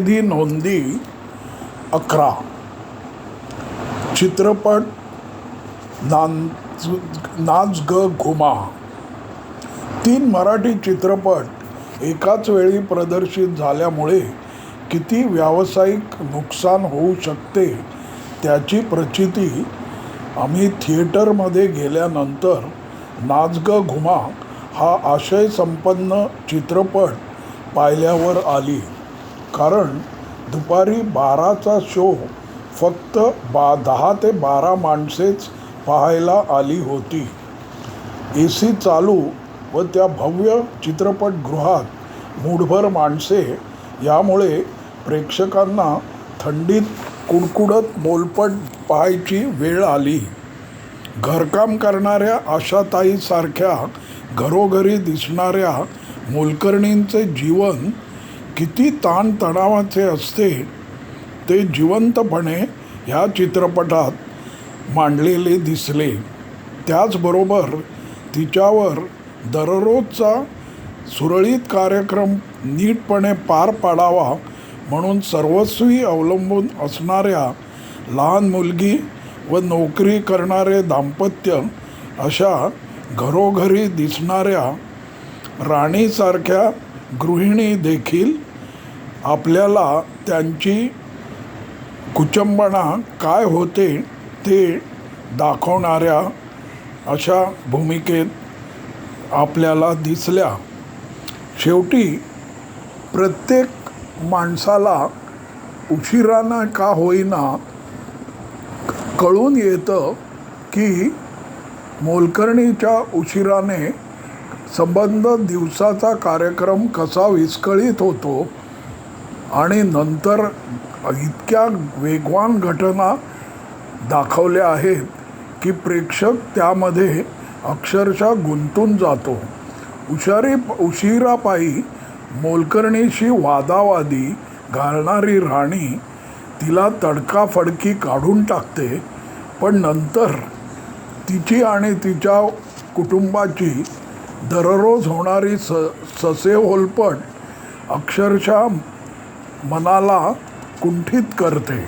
निधी नोंदी अकरा. चित्रपट नाच नाच ग घुमा. तीन मराठी चित्रपट एकाच वेळी प्रदर्शित झाल्यामुळे किती व्यावसायिक नुकसान होऊ शकते त्याची प्रचिती आम्ही थिएटरमध्ये गेल्यानंतर नाच ग घुमा हा आशयसंपन्न चित्रपट पाहिल्यावर आली. कारण दुपारी बाराचा शो फक्त बा दहा ते बारा माणसेच पाहायला आली होती. ए सी चालू व त्या भव्य चित्रपटगृहात मूठभर माणसे यामुळे प्रेक्षकांना थंडीत कुडकुडत मोलपट पाहायची वेळ आली. घरकाम करणाऱ्या आशाताईसारख्या घरोघरी दिसणाऱ्या मोलकर्णींचे जीवन किती ताणतणावाचे असते ते जिवंतपणे ह्या चित्रपटात मांडलेले दिसले. त्याचबरोबर तिच्यावर दररोजचा सुरळीत कार्यक्रम नीटपणे पार पाडावा म्हणून सर्वस्वी अवलंबून असणाऱ्या लहान मुलगी व नोकरी करणारे दाम्पत्य अशा घरोघरी दिसणाऱ्या राणीसारख्या गृहिणी देखील आपल्याला त्यांची कुचंबणा काय होते ते दाखवणाऱ्या अशा भूमिकेत आपल्याला दिसल्या. शेवटी प्रत्येक माणसाला उशिरानं का होईना कळून येतं की मोलकर्णीच्या उशिराने संबंध दिवसाचा कार्यक्रम कसा विस्कळीत होतो आणि नंतर इतक्या वेगवान घटना दाखवल्या आहेत की प्रेक्षक त्यामध्ये अक्षरशः गुंतून जातो. उशारी उशिरापायी मोलकर्णीशी वादावादी घालणारी राणी तिला तडकाफडकी काढून टाकते पण नंतर तिची आणि तिच्या कुटुंबाची दररोज होणारी स ससे होलपट अक्षरशः मनाला कुंठित करते.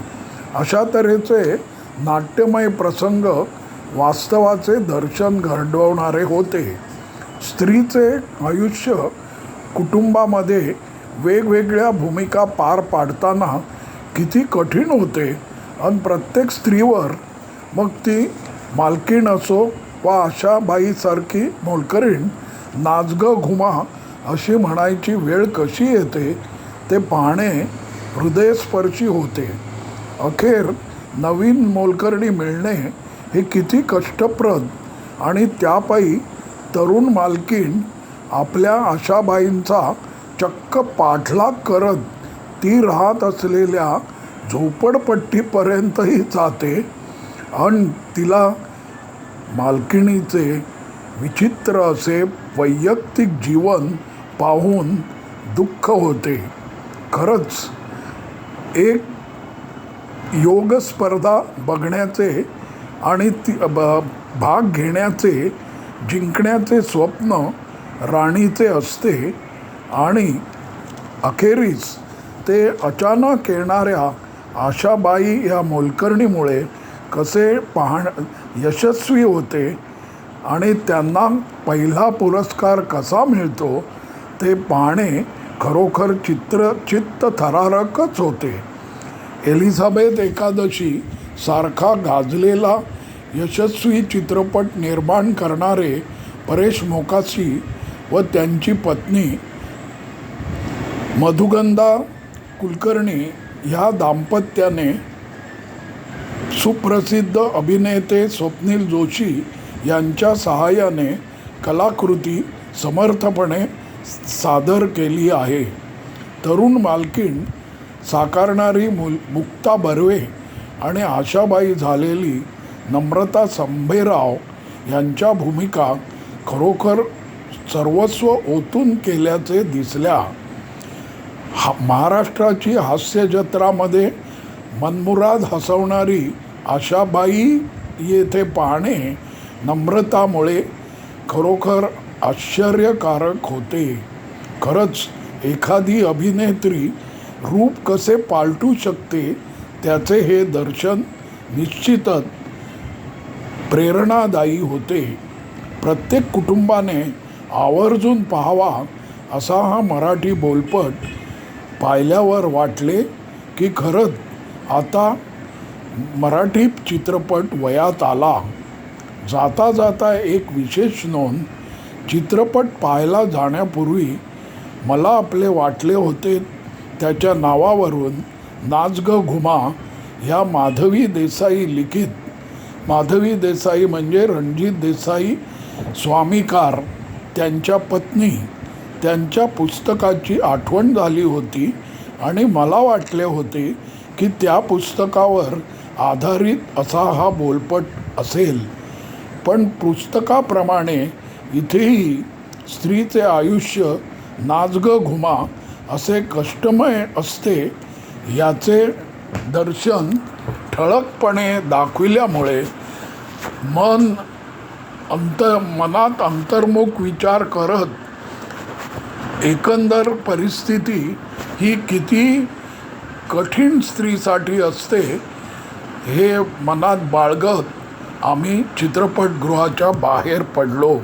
अशा तऱ्हेचे नाट्यमय प्रसंग वास्तवाचे दर्शन घडवणारे होते. स्त्रीचे आयुष्य कुटुंबामध्ये वेगवेगळ्या भूमिका पार पाडताना किती कठीण होते आणि प्रत्येक स्त्रीवर मग ती मालकीण असो वा आशाबाईसारखी मोलकरीण नाचग घुमा अशी म्हणायची वेळ कशी येते? ते पाहणे हृदयस्पर्शी होते. अखेर नवीन मोलकरणी मिळणे हे किती कष्टप्रद आणि त्यापायी तरुण मालकीण आपल्या आशाबाईंचा चक्क पाठलाग करत ती राहत असलेल्या झोपडपट्टीपर्यंतही जाते आणि तिला मालकिणीचे विचित्र असे वैयक्तिक जीवन पाहून दुःख होते. खरंच एक योग स्पर्धा बघण्याचे आणि ती भाग घेण्याचे जिंकण्याचे स्वप्न राणीचे असते आणि अखेरीस ते अचानक येणाऱ्या आशाबाई या मोलकर्णीमुळे कसे पाहण यशस्वी होते आणि त्यांना पहिला पुरस्कार कसा मिळतो ते पाहणे खरोखर चित्र चित्त थरारकच होते. एलिझाबेथ एकादशी सारखा गाजलेला यशस्वी चित्रपट निर्माण करणारे परेश मोकाशी व त्यांची पत्नी मधुगंधा कुलकर्णी ह्या दाम्पत्याने सुप्रसिद्ध अभिनेते स्वप्नील जोशी यांच्या सहाय्याने कलाकृती समर्थपणे सादर केली आहे. तरुण मालकीण साकारणारी मुल मुक्ता बर्वे आणि आशाबाई झालेली नम्रता संभेराव यांच्या भूमिका खरोखर सर्वस्व ओतून केल्याचे दिसल्या. हा महाराष्ट्राची हास्यजत्रामध्ये मनमुराद हसवणारी आशाबाई येथे पाहणे नम्रतामुळे खरोखर आश्चर्यकारक होते. खरंच एखादी अभिनेत्री रूप कसे पालटू शकते त्याचे हे दर्शन निश्चितच प्रेरणादायी होते. प्रत्येक कुटुंबाने आवर्जून पाहावा असा हा मराठी बोलपट पाहिल्यावर वाटले की खरंच आता मराठी चित्रपट वयात आला. जाता जाता एक विशेष नोंद चित्रपट पाहायला जाण्यापूर्वी मला आपले वाटले होते त्याच्या नावावरून नाच ग घुमा ह्या माधवी देसाई लिखित. माधवी देसाई म्हणजे रणजित देसाई स्वामीकार त्यांच्या पत्नी. त्यांच्या पुस्तकाची आठवण झाली होती आणि मला वाटले होते की त्या पुस्तकावर आधारित असा हा बोलपट असेल. पण पुस्तकाप्रमाणे इथेही स्त्रीचे आयुष्य नाजग घुमा असे कष्टमय असते याचे दर्शन ठळकपणे दाखविल्यामुळे मन अंत मनात अंतर्मुख विचार करत एकंदर परिस्थिती ही किती कठीण स्त्रीसाठी असते हे मनात बाळगत आम्ही चित्रपटगृहाच्या बाहेर पडलो.